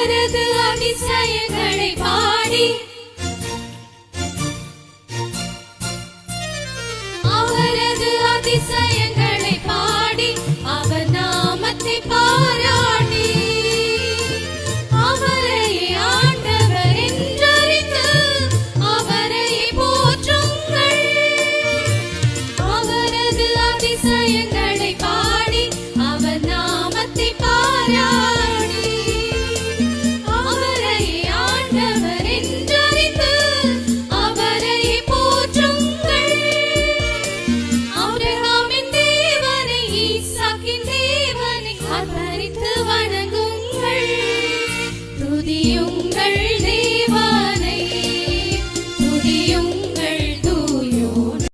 அவரது அதிசயங்களை alguien